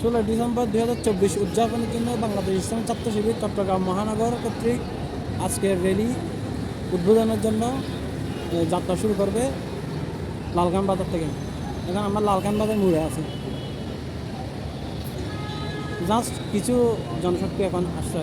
ষোলো ডিসেম্বর দুই হাজার চব্বিশ উদযাপনের জন্য বাংলাদেশ ইসলাম ছাত্র শিবির, চট্টগ্রাম মহানগর কর্তৃক আজকের র্যালি উদ্বোধনের জন্য যাত্রা শুরু করবে লালখান বাজার থেকে। এখন আমরা লালখান বাজার মুড়ে আছি। জাস্ট কিছু জনশক্তি এখন আসছে